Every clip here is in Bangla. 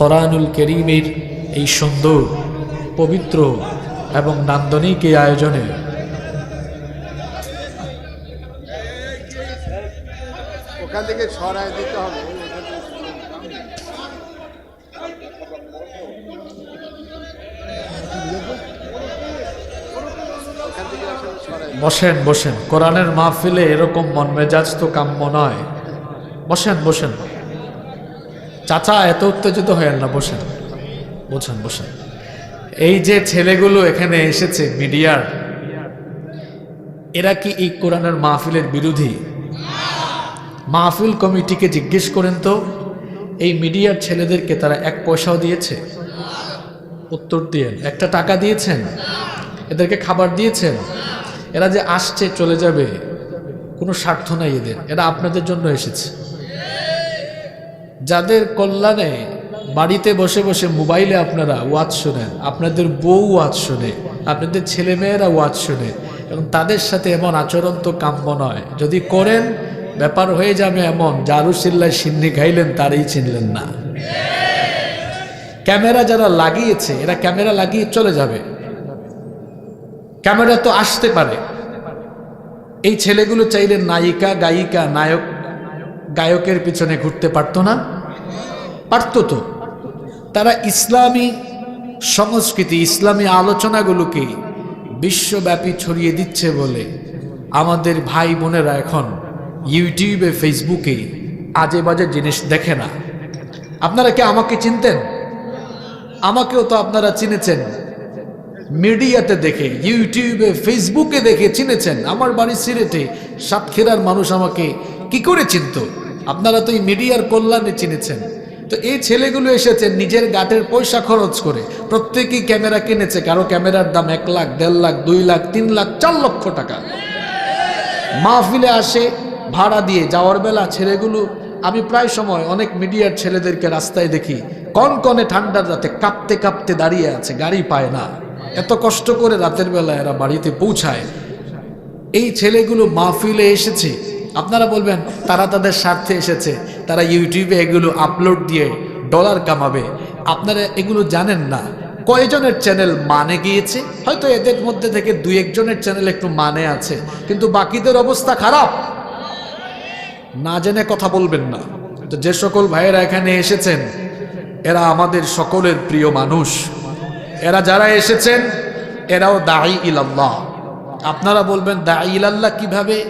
কোরআনুল করিমের এই সুন্দর পবিত্র এবং নান্দনিক এই আয়োজনে ওখান থেকে দিতে হবে। বসেন বসেন। কোরআনের মাহফিলে এরকম মন মেজাজ তো কাম্য নয়। বসেন বসেন। চাচা, এত উত্তেজিত হয়েন না, বসেন। বসেন বসেন। এই যে ছেলেগুলো এখানে এসেছে মিডিয়ার, এরা কি এই কোরআনের মাহফিলের বিরোধী? মাহফিল কমিটিকে জিজ্ঞেস করেন তো, এই মিডিয়ার ছেলেদেরকে তারা এক পয়সাও দিয়েছে? উত্তর দিয়েন। একটা টাকা দিয়েছেন? এদেরকে খাবার দিয়েছেন? এরা যে আসছে, চলে যাবে, কোনো স্বার্থ নাই এদের। এরা আপনাদের জন্য এসেছে। যাদের কল্যাণে বাড়িতে বসে বসে মোবাইলে আপনারা ওয়াজ শোনেন, আপনাদের বউ ওয়াজ শোনে, আপনাদের ছেলেমেয়েরা ওয়াজ শোনে, এবং তাদের সাথে এমন আচরণ তো কাম্য নয়। যদি করেন, ব্যাপার হয়ে যাবে এমন জারুসিল্লায় সিন্নি খাইলেন তারই চিনলেন না। ক্যামেরা যারা লাগিয়েছে, এরা ক্যামেরা লাগিয়ে চলে যাবে। ক্যামেরা তো আসতে পারে। এই ছেলেগুলো চাইলে নায়িকা, গায়িকা, নায়ক গায়কের পিছনে ঘুরতে পারতো না। পারতো তো। তারা ইসলামী সংস্কৃতি, ইসলামী আলোচনাগুলোকে বিশ্বব্যাপী ছড়িয়ে দিচ্ছে বলে আমাদের ভাই বোনেরা এখন ইউটিউবে, ফেসবুকে আজে বাজে জিনিস দেখে না। আপনারা কি আমাকে চিনতেন? আমাকেও তো আপনারা চিনেছেন। মিডিয়াতে দেখে, ইউটিউবে, ফেসবুকে দেখে চিনেছেন। আমার বাড়ি সিলেটে সাতক্ষীরার মানুষ আমাকে কি করে চিনত? আপনারা তো এই মিডিয়ার কল্যাণে চিনেছেন। তো এই ছেলেগুলো এসেছে নিজের গাটের পয়সা খরচ করে, প্রত্যেকেই ক্যামেরা কিনেছে, কারও ক্যামেরার দাম এক লাখ, দেড় লাখ, দুই লাখ, তিন লাখ, চার লক্ষ টাকা। মাহফিলে আসে, ভাড়া দিয়ে যাওয়ার বেলা ছেলেগুলো, আমি প্রায় সময় অনেক মিডিয়ার ছেলেদেরকে রাস্তায় দেখি কনকনে ঠান্ডার রাতে কাঁপতে কাঁপতে দাঁড়িয়ে আছে, গাড়ি পায় না। এত কষ্ট করে রাতের বেলা এরা বাড়িতে পৌঁছায়। এই ছেলেগুলো মাহফিলে এসেছে আপনারা বলবেন, তারা তাদের স্বার্থে এসেছে, তারা ইউটিউবে এগুলো আপলোড দিয়ে ডলার কামাবে। আপনারা এগুলো জানেন না। কয়জনের চ্যানেল মানে গিয়েছে? হয়তো এদের মধ্যে থেকে দুই একজনের চ্যানেল একটু মানে আছে, কিন্তু বাকিদের অবস্থা খারাপ। না জেনে কথা বলবেন না। তো যে সকল ভাইয়েরা এখানে এসেছেন, এরা আমাদের সকলের প্রিয় মানুষ। এরা যারা এসেছেন, এরাও দায়ী ইলাল্লাহ। আপনারা বলবেন দায়ী ইলাল্লাহ কীভাবে?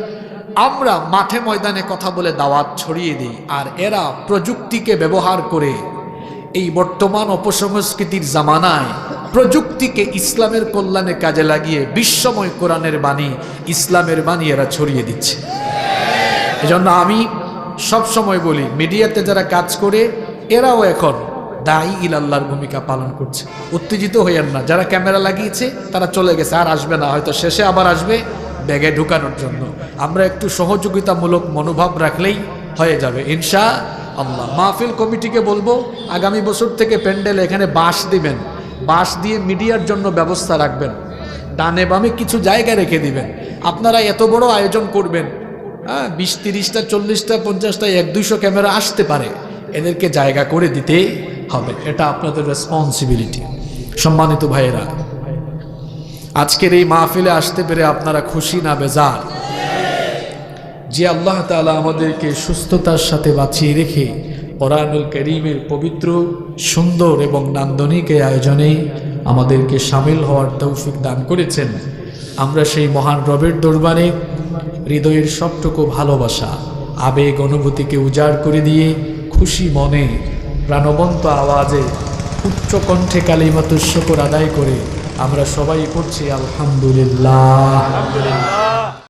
আমরা মাঠে ময়দানে কথা বলে দাওয়াত ছড়িয়ে দিই, আর এরা প্রযুক্তিকে ব্যবহার করে এই বর্তমান অপসংস্কৃতির জামানায় প্রযুক্তিকে ইসলামের কল্যাণে কাজে লাগিয়ে বিশ্বময় কোরআনের বাণী, ইসলামের বাণী এরা ছড়িয়ে দিচ্ছে। এজন্য আমি সব সময় বলি, মিডিয়াতে যারা কাজ করে, এরাও এখন দায়ী ইলাল্লাহর ভূমিকা পালন করছে। উত্তেজিত হইয়েন না, যারা ক্যামেরা লাগিয়েছে, তারা চলে গেছে, আর আসবে না, হয়তো শেষে আবার আসবে। ব্যাগে ঢুকানোর জন্য। আমরা একটু সহযোগিতামূলক মনোভাব রাখলেই হয়ে যাবে, ইনশা আল্লাহ। মাহফিল কমিটিকে বলব, আগামী বছর থেকে প্যান্ডেলে এখানে বাঁশ দিবেন। বাঁশ দিয়ে মিডিয়ার জন্য ব্যবস্থা রাখবেন। ডানে বামে কিছু জায়গা রেখে দিবেন। আপনারা এত বড় আয়োজন করবেন হ্যাঁ বিশ, তিরিশটা, চল্লিশটা, পঞ্চাশটা, এক, দুইশো ক্যামেরা আসতে পারে। এদেরকে জায়গা করে দিতে হবে। এটা আপনাদের রেসপন্সিবিলিটি সম্মানিত ভাইয়েরা আজকের এই মাহফিলে আসতে পেরে আপনারা খুশি না বেজার। যে আল্লাহ তাআলা আমাদেরকে সুস্থতার সাথে বাঁচিয়ে রেখে কোরআনুল করিমের পবিত্র, সুন্দর এবং নান্দনিক এই আয়োজনে আমাদেরকে সামিল হওয়ার তৌফিক দান করেছেন। আমরা সেই মহান রবের দরবারে হৃদয়ের সবটুকু ভালোবাসা, আবেগ, অনুভূতিকে উজাড় করে দিয়ে খুশি মনে, প্রাণবন্ত আওয়াজে উচ্চ কণ্ঠে কালিমাতুর শকর আদায় করে আমরা সবাই পড়ছি আলহামদুলিল্লাহ।